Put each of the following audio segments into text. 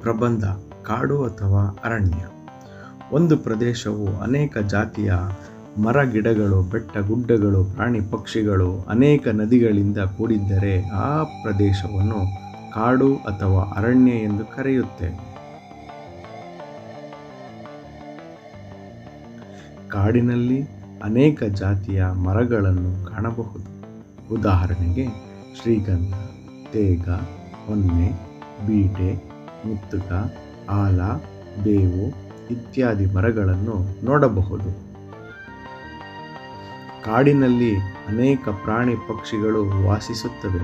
ಪ್ರಬಂಧ, ಕಾಡು ಅಥವಾ ಅರಣ್ಯ. ಒಂದು ಪ್ರದೇಶವು ಅನೇಕ ಜಾತಿಯ ಮರ ಗಿಡಗಳು ಬೆಟ್ಟ ಗುಡ್ಡಗಳು, ಪ್ರಾಣಿ ಪಕ್ಷಿಗಳು ಅನೇಕ ನದಿಗಳಿಂದ ಕೂಡಿದ್ದರೆ ಆ ಪ್ರದೇಶವನ್ನು ಕಾಡು ಅಥವಾ ಅರಣ್ಯ ಎಂದು ಕರೆಯುತ್ತೇವೆ. ಕಾಡಿನಲ್ಲಿ ಅನೇಕ ಜಾತಿಯ ಮರಗಳನ್ನು ಕಾಣಬಹುದು. ಉದಾಹರಣೆಗೆ ಶ್ರೀಗಂಧ, ತೇಗ, ಹೊನ್ನೆ, ಬೀಟೆ, ಮುತ್ತುಕ, ಆಲ, ಬೇವು ಇತ್ಯಾದಿ ಮರಗಳನ್ನು ನೋಡಬಹುದು. ಕಾಡಿನಲ್ಲಿ ಅನೇಕ ಪ್ರಾಣಿ ಪಕ್ಷಿಗಳು ವಾಸಿಸುತ್ತವೆ.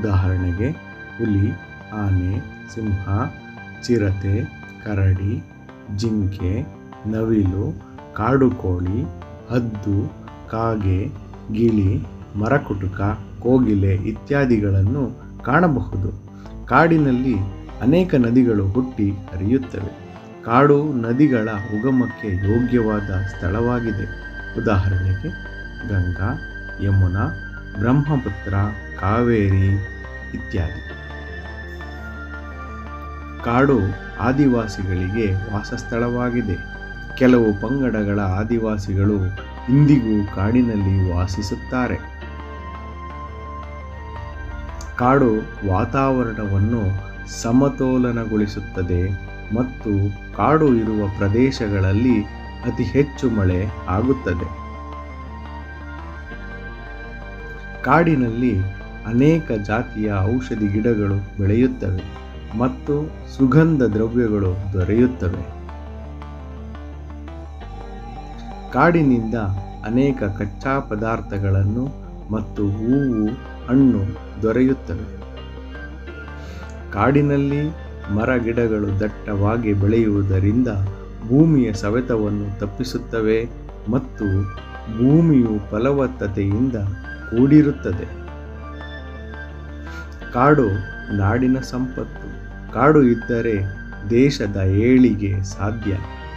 ಉದಾಹರಣೆಗೆ ಹುಲಿ, ಆನೆ, ಸಿಂಹ, ಚಿರತೆ, ಕರಡಿ, ಜಿಂಕೆ, ನವಿಲು, ಕಾಡುಕೋಳಿ, ಹದ್ದು, ಕಾಗೆ, ಗಿಳಿ, ಮರಕುಟುಕ ಕೋಗಿಲೆ ಇತ್ಯಾದಿಗಳನ್ನು ಕಾಣಬಹುದು. ಕಾಡಿನಲ್ಲಿ ಅನೇಕ ನದಿಗಳು ಹುಟ್ಟಿ ಹರಿಯುತ್ತವೆ. ಕಾಡು ನದಿಗಳ ಉಗಮಕ್ಕೆ ಯೋಗ್ಯವಾದ ಸ್ಥಳವಾಗಿದೆ. ಉದಾಹರಣೆಗೆ ಗಂಗಾ, ಯಮುನಾ, ಬ್ರಹ್ಮಪುತ್ರ, ಕಾವೇರಿ ಇತ್ಯಾದಿ. ಕಾಡು ಆದಿವಾಸಿಗಳಿಗೆ ವಾಸಸ್ಥಳವಾಗಿದೆ. ಕೆಲವು ಪಂಗಡಗಳ ಆದಿವಾಸಿಗಳು ಇಂದಿಗೂ ಕಾಡಿನಲ್ಲಿ ವಾಸಿಸುತ್ತಾರೆ. ಕಾಡು ವಾತಾವರಣವನ್ನು ಸಮತೋಲನಗೊಳಿಸುತ್ತದೆ ಮತ್ತು ಕಾಡು ಇರುವ ಪ್ರದೇಶಗಳಲ್ಲಿ ಅತಿ ಹೆಚ್ಚು ಮಳೆ ಆಗುತ್ತದೆ. ಕಾಡಿನಲ್ಲಿ ಅನೇಕ ಜಾತಿಯ ಔಷಧಿ ಗಿಡಗಳು ಬೆಳೆಯುತ್ತವೆ ಮತ್ತು ಸುಗಂಧ ದ್ರವ್ಯಗಳು ದೊರೆಯುತ್ತವೆ. ಕಾಡಿನಿಂದ ಅನೇಕ ಕಚ್ಚಾ ಪದಾರ್ಥಗಳನ್ನು ಮತ್ತು ಹೂವು ಹಣ್ಣು ದೊರೆಯುತ್ತವೆ. ಕಾಡಿನಲ್ಲಿ ಮರ ಗಿಡಗಳು ದಟ್ಟವಾಗಿ ಬೆಳೆಯುವುದರಿಂದ ಭೂಮಿಯ ಸವೆತವನ್ನು ತಪ್ಪಿಸುತ್ತವೆ ಮತ್ತು ಭೂಮಿಯು ಫಲವತ್ತತೆಯಿಂದ ಕೂಡಿರುತ್ತದೆ. ಕಾಡು ನಾಡಿನ ಸಂಪತ್ತು. ಕಾಡು ಇದ್ದರೆ ದೇಶದ ಏಳಿಗೆ ಸಾಧ್ಯ.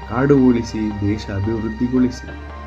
ಕಾಡು ಉಳಿಸಿ ದೇಶ ಅಭಿವೃದ್ಧಿಗೊಳಿಸಿ.